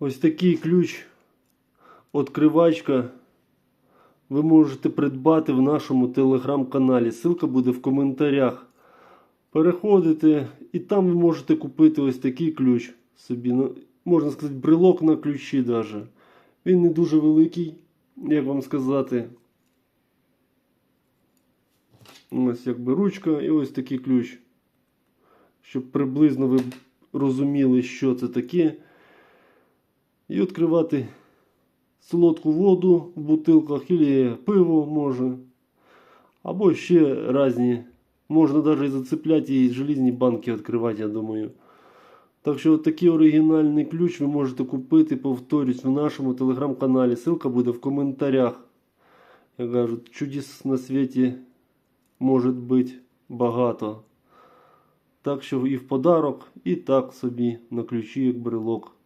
Ось такий ключ відкривачка ви можете придбати в нашому телеграм-каналі. Ссылка буде в коментарях. Переходите і там ви можете купити ось такий ключ собі. Ну, Можна сказати, брелок на ключі даже. Він не дуже великий, як вам сказати. Ось якби ручка і ось такий ключ. Щоб приблизно ви розуміли, що це таке. І відкривати солодку воду в бутилках, або пиво може. Або ще різні. Можна навіть зацепляти і желізні банки відкривати, я думаю. Так що такий оригінальний ключ ви можете купити, повторюсь, в нашому телеграм-каналі. Ссылка буде в коментарях. Я кажу, чудес на світі може бути багато. Так що і в подарок, і так собі на ключі як брелок.